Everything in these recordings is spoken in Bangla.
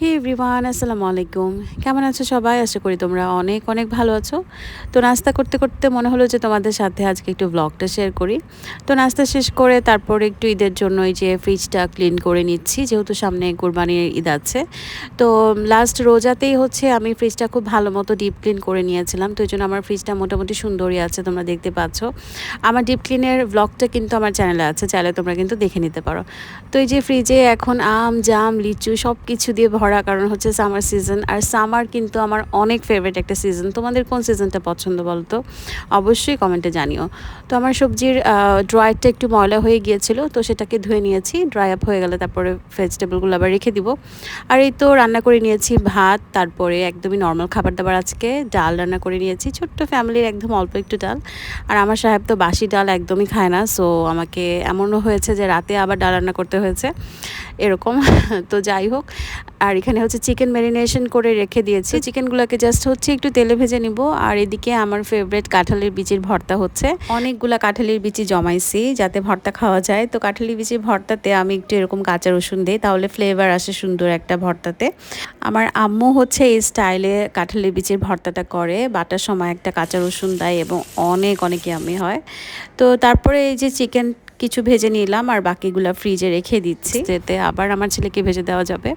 হে এভরিওয়ান আসসালামু আলাইকুম। কেমন আছো সবাই? আশা করি তোমরা অনেক অনেক ভালো আছো। তো নাস্তা করতে করতে মনে হলো যে তোমাদের সাথে আজকে একটু ব্লগটা শেয়ার করি। তো নাস্তা শেষ করে তারপর একটু ঈদের জন্য এই যে ফ্রিজটা ক্লিন করে নিচ্ছি, যেহেতু সামনে কোরবানির ঈদ আছে। তো লাস্ট রোজাতেই হচ্ছে আমি ফ্রিজটা খুব ভালো মতো ডিপ ক্লিন করে নিয়েছিলাম। তো এই জন্য আমার ফ্রিজটা মোটামুটি সুন্দরই আছে, তোমরা দেখতে পাচ্ছ। আমার ডিপ ক্লিনের ব্লগটা কিন্তু আমার চ্যানেলে আছে, চাইলে তোমরা কিন্তু দেখে নিতে পারো। তো এই যে ফ্রিজে এখন আম, জাম, লিচু সব কিছু দিয়ে ভরা কারণ হচ্ছে সামার সিজন আর সামার কিন্তু আমার অনেক ফেভারিট একটা সিজন তোমাদের কোন সিজনটা পছন্দ বলতো অবশ্যই কমেন্টে জানিও। তো আমার সবজির ড্রয়ারটা একটু ময়লা হয়ে গিয়েছিল, তো সেটাকে ধুয়ে নিয়েছি। ড্রাই আপ হয়ে গেলে তারপরে ভেজিটেবলগুলো আবার রেখে দিব। আর এই তো রান্না করে নিয়েছি ভাত, তারপরে একদমই নর্মাল খাবার দাবার আজকে। ডাল রান্না করে নিয়েছি, ছোট্ট ফ্যামিলির একদম অল্প একটু ডাল। আর আমার সাহেব তো বাসি ডাল একদমই খায় না সো আমাকে এমনও হয়েছে যে রাতে আবার ডাল রান্না করতে হয়েছে। এরকম, তো যাই হোক। আর এখানে হচ্ছে চিকেন ম্যারিনেশন করে রেখে দিয়েছি। চিকেনগুলোকে জাস্ট হচ্ছে একটু তেলে ভেজে নিব। আর এদিকে আমার ফেভারেট কাঁঠালের বিচির ভর্তা হচ্ছে। অনেকগুলা কাঁঠালের বিচি জমাইছি যাতে ভর্তা খাওয়া যায়। তো কাঁঠালি বিচির ভর্তাতে আমি একটু এরকম কাঁচা রসুন দিই, তাহলে ফ্লেভার আসে সুন্দর একটা ভর্তাতে। আমার আম্মু হচ্ছে এই স্টাইলে কাঁঠালের বিচির ভর্তাটা করে, বাটার সময় একটা কাঁচা রসুন দেয় এবং অনেক অনেক আমি হয়। তো তারপরে এই যে চিকেন কিছু ভেজে নিলাম আর বাকিগুলো ফ্রিজে রেখে দিচ্ছি। যেতে আবার আমার ছেলেকে ভেজে দেওয়া যাবে।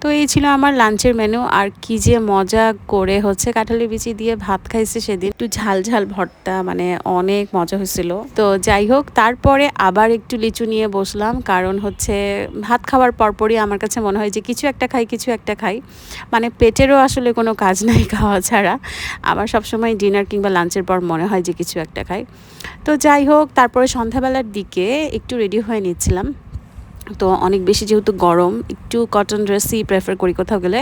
তো এই ছিল আমার লাঞ্চের মেনু আর কি যে মজা করে হচ্ছে কাঁঠালি বিচি দিয়ে ভাত খাইছে সেদিন। একটু ঝাল ঝাল ভর্তা মানে অনেক মজা হয়েছিল। তো যাই হোক তারপরে আবার একটু লিচু নিয়ে বসলাম। কারণ হচ্ছে ভাত খাওয়ার পরপরই আমার কাছে মনে হয় যে কিছু একটা খাই কিছু একটা খাই। মানে পেটেরও আসলে কোনো কাজ নাই খাওয়া ছাড়া। আমার সবসময় ডিনার কিংবা লাঞ্চের পর মনে হয় যে কিছু একটা খাই। তো যাই হোক তারপরে সন্ধ্যাবেলার দিকে একটু রেডি হয়ে নিচ্ছিলাম। তো অনেক বেশি যেহেতু গরম একটু কটন ড্রেসই প্রেফার করি কোথাও গেলে।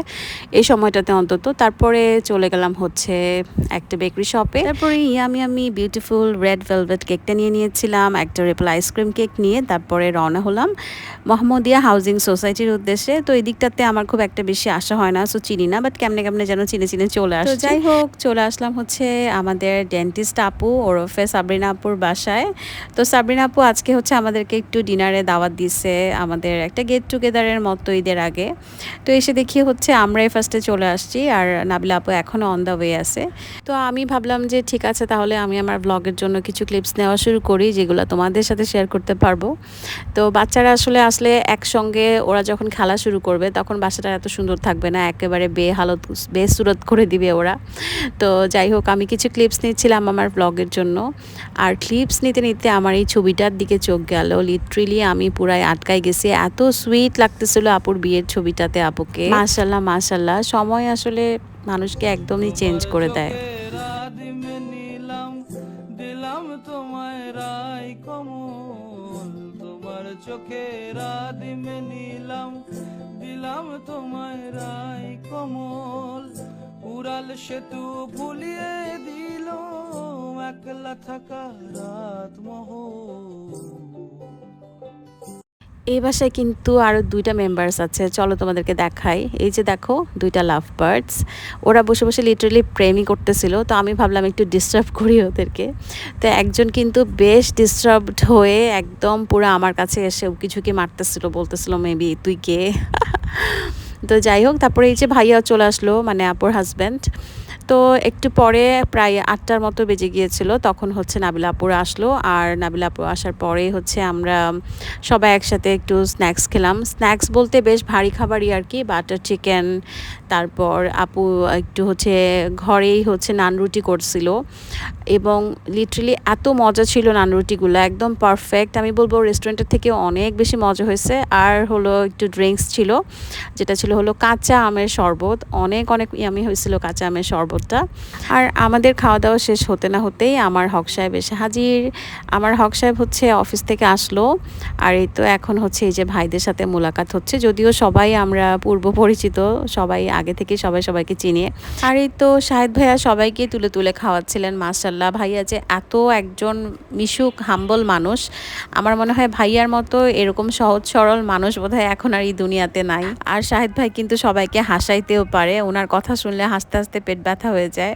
এই সময়টাতে অন্তত। তারপরে চলে গেলাম হচ্ছে একটা বেকারি শপে তারপরে ইয়ামি আমি বিউটিফুল রেড ভেলভেট কেকটা নিয়ে নিয়েছিলাম একটা রেপল আইসক্রিম কেক নিয়ে তারপরে রওনা হলাম মোহাম্মদিয়া হাউজিং সোসাইটির উদ্দেশ্যে। তো এই দিকটাতে আমার খুব একটা বেশি আশা হয় না সো চিনি না বাট কেমনে কেমনে যেন চিনে চিনে চলে আসে যাই হোক চলে আসলাম হচ্ছে আমাদের ডেন্টিস্ট আপু ওরফে সাবরিনা আপুর বাসায়। তো সাবরিনা আপু আজকে হচ্ছে আমাদেরকে একটু ডিনারে দাওয়াত দিছে। আমাদের একটা গেট টুগেদারের মতো ঈদের আগে। তো এসে দেখি হচ্ছে আমরাই ফার্স্টে চলে আসছি আর নাবিলা আপু এখনও অন দ্য ওয়ে আছে। তো আমি ভাবলাম যে ঠিক আছে, তাহলে আমি আমার ব্লগের জন্য কিছু ক্লিপস নেওয়া শুরু করি, যেগুলো তোমাদের সাথে শেয়ার করতে পারব। তো বাচ্চারা আসলে আসলে একসঙ্গে ওরা যখন খেলা শুরু করবে, তখন বাসাটা এত সুন্দর থাকবে না, একেবারে বে হালত বেসুরত করে দিবে ওরা। তো যাই হোক, আমি কিছু ক্লিপস নিচ্ছিলাম আমার ব্লগের জন্য। আর ক্লিপস নিতে নিতে আমার এই ছবিটার দিকে চোখ গেল। লিটারেলি আমি পুরাই আটকাই গেছি এত সুইট লাগতেছিল আপুর বিয়ের ছবিটাতে আপুকে। মাশাল্লাহ মাশাল্লাহ সময় আসলে মানুষকে একদমই চেঞ্জ করে দেয়। দিলাম রাই কমল, তোমার চোখে নিলাম দিলাম রাই কমল। উড়াল সেতু দিল একলা থাকা রাত মহল। এই বাসায় কিন্তু আরও দুইটা মেম্বার্স আছে। চলো তোমাদেরকে দেখাই। এই যে দেখো, দুইটা লাভ বার্ডস ওরা বসে বসে লিটারেলি প্রেমই করতেছিল। তো আমি ভাবলাম একটু ডিস্টার্ব করি ওদেরকে। তো একজন কিন্তু বেশ ডিস্টার্বড হয়ে একদম পুরো আমার কাছে এসে কিছুকে মারতেছিল, বলতেছিল মেবি তুই কে? তো যাই হোক, তারপরে এই যে ভাইয়া চলে আসলো মানে আপুর হাজব্যান্ড তো একটু পরে প্রায় আটটার মতো বেজে গিয়েছিল, তখন হচ্ছে নাবিলা আপুর আসলো। আর নাবিলা আপুর আসার পরে হচ্ছে আমরা সবাই একসাথে একটু স্ন্যাক্স খেলাম। স্ন্যাক্স বলতে বেশ ভারী খাবারই আর কি বাটার চিকেন তারপর আপু একটু হচ্ছে ঘরেই হচ্ছে নান রুটি করছিল। এবং লিটারেলি এত মজা ছিল নান রুটিগুলো, একদম পারফেক্ট আমি বলব রেস্টুরেন্টের থেকে অনেক বেশি মজা হয়েছে। আর হলো একটু ড্রিঙ্কস ছিল, যেটা ছিল হলো কাঁচা আমের শরবত। অনেক অনেক ইয়ামি হয়েছিল কাঁচা আমের শরবতটা আর আমাদের খাওয়া দাওয়া শেষ হতে না হতেই আমার হক সাহেব এসে হাজির। আমার হক সাহেব হচ্ছে অফিস থেকে আসলো। আর এই তো এখন হচ্ছে এই যে ভাইদের সাথে মোলাকাত হচ্ছে। যদিও সবাই আমরা পূর্ব পরিচিত, সবাই আগে থেকে সবাই সবাইকে চিনিয়ে আর এই তো শাহেদ ভাইয়া সবাইকে তুলে তুলে খাওয়াচ্ছিলেন মাসাল্লাহ ভাইয়া যে এত একজন মিশুক হাম্বল মানুষ, আমার মনে হয় ভাইয়ার মতো এরকম সহজ, সরল মানুষ বোধহয় এখন আর এই দুনিয়াতে নাই। আর শাহেদ ভাই কিন্তু সবাইকে হাসাইতেও পারে। ওনার কথা শুনলে হাসতে হাসতে পেট ব্যথা হয়ে যায়।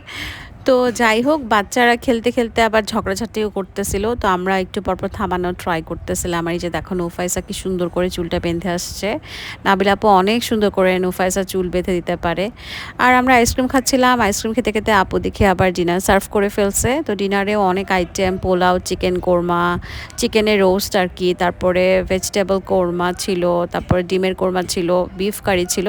তো যাই হোক, বাচ্চারা খেলতে খেলতে আবার ঝগড়াঝাটিও করতেছিল। তো আমরা একটু পরপর থামানোর ট্রাই করতেছিলাম। আর এই যে দেখো, নুফাইসা কি সুন্দর করে চুলটা বেঁধে আসছে। নাবিল আপু অনেক সুন্দর করে নুফাইসা চুল বেঁধে দিতে পারে। আর আমরা আইসক্রিম খাচ্ছিলাম। আইসক্রিম খেতে খেতে আপু দেখে আবার ডিনার সার্ভ করে ফেলছে। তো ডিনারেও অনেক আইটেম পোলাও চিকেন কোরমা চিকেনের রোস্ট আর কি, তারপরে ভেজিটেবল কোরমা ছিল, তারপরে ডিমের কোরমা ছিল বিফ কারি ছিল।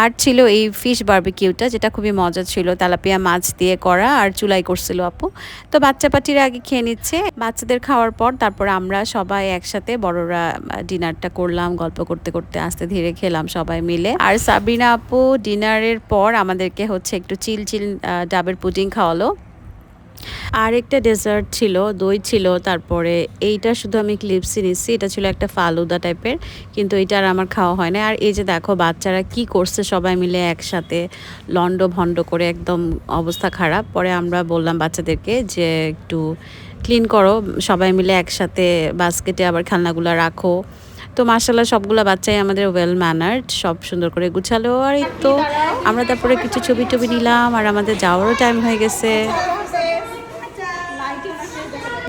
আর ছিল এই ফিশ বার্বিকিউটা যেটা খুবই মজা ছিল। তেলাপিয়া মাছ দিয়ে করা। আর চুলাই করছিল, আপু। তো বাচ্চা পাটিরা আগে খেয়ে নিচ্ছে। বাচ্চাদের খাওয়ার পর তারপর আমরা সবাই একসাথে বড়রা ডিনারটা করলাম, গল্প করতে করতে আস্তে ধীরে খেলাম সবাই মিলে। আর সাবিনা আপু, ডিনারের পর আমাদেরকে হচ্ছে একটু চিল চিল ডাবের পুডিং খাওয়ালো। আর একটা ডেজার্ট ছিল, দই ছিল, তারপরে এইটা শুধু আমি ক্লিপসি নিচ্ছি, এটা ছিল একটা ফালুদা টাইপের কিন্তু এটা আর আমার খাওয়া হয় না আর এই যে দেখো, বাচ্চারা কি করছে সবাই মিলে একসাথে লন্ড ভন্ড করে একদম অবস্থা খারাপ। পরে আমরা বললাম বাচ্চাদেরকে যে, একটু ক্লিন করো, সবাই মিলে একসাথে বাস্কেটে আবার খেলনাগুলো রাখো। তো মার্শাল্লাহ সবগুলো বাচ্চাই আমাদের ওয়েল ম্যানার্ড সব সুন্দর করে গুছালো। আর এই তো, আমরা তারপরে কিছু ছবি টবি নিলাম, আর আমাদের যাওয়ারও টাইম হয়ে গেছে।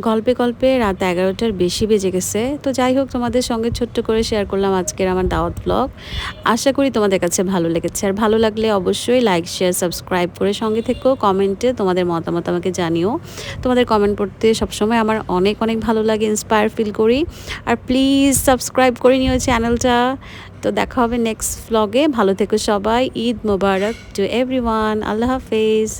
গল্পে গল্পে রাত এগারোটার বেশি বেজে গেছে। তো যাই হোক, তোমাদের সঙ্গে ছোট্ট করে শেয়ার করলাম আজকের আমার দাওয়াত ব্লগ আশা করি তোমাদের কাছে ভালো লেগেছে। আর ভালো লাগলে অবশ্যই লাইক শেয়ার সাবস্ক্রাইব করে সঙ্গে থেকেও কমেন্টে তোমাদের মতামত আমাকে জানিও। তোমাদের কমেন্ট পড়তে সবসময় আমার অনেক অনেক ভালো লাগে ইন্সপায়ার ফিল করি। আর প্লিজ সাবস্ক্রাইব করে নিও চ্যানেলটা তো দেখা হবে নেক্সট ব্লগে ভালো থেকো সবাই। ঈদ মোবারক টু এভরিওয়ান আল্লাহ হাফেজ।